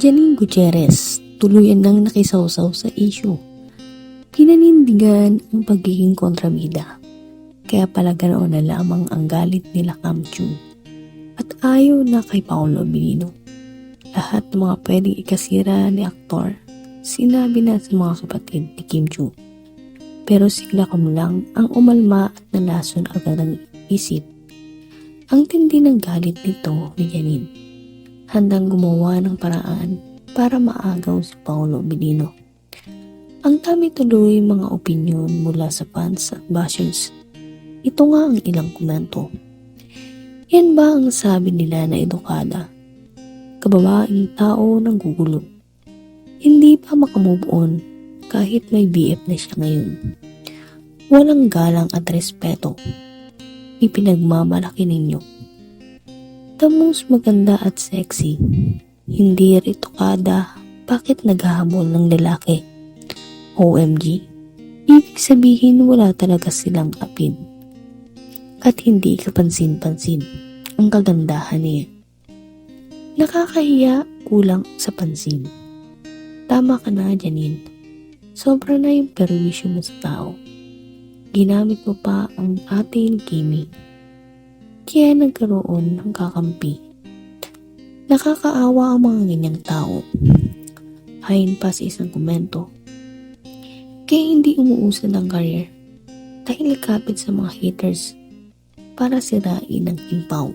Janine Gutierrez, tuluyan nang nakisawsaw sa issue. Pinanindigan ang pagiging kontrabida. Kaya pala ganoon na lamang ang galit nila Cam Chu. At ayaw na kay Paolo Bilino. Lahat ng mga pwedeng ikasira ni aktor, sinabi na sa mga kapatid ni Kim Chu. Pero sila lang ang umalma at nalason agad ang isip. Ang tindi ng galit nito ni Janine handang gumawa ng paraan para maagaw si Paolo Bilino. Ang dami tuloy mga opinyon mula sa fans at bashers. Ito nga ang ilang komento. Yan ba ang sabi nila na edukada? Kababaeng tao ng gugulo. Hindi pa makamove on kahit may BF na siya ngayon. Walang galang at respeto. Ipinagmamalaki ninyo the most maganda at sexy. Hindi ritokada, bakit naghahabol ng lalaki? OMG, ibig sabihin wala talaga silang apid. At hindi kapansin-pansin ang kagandahan niya. Nakakahiya, kulang sa pansin. Tama ka na, Janine. Sobra na yung perwisyo mo sa tao. Ginamit mo pa ang ate ni Kimi kaya nagkaroon ng kakampi. Nakakaawa ang mga ganyang tao. Ayon pa sa isang komento, kaya hindi umuusad ang career dahil kapit sa mga haters para sirain ang impaw.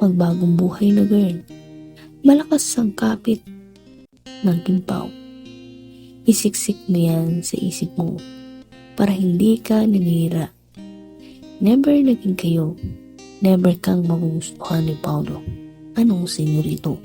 Magbagong buhay na girl, malakas ang kapit ng kimpaw. Isiksik mo yan sa isip mo para hindi ka nanira. Never naging kayo Never kang magugustuhan ni Paulo. Anong senyorito?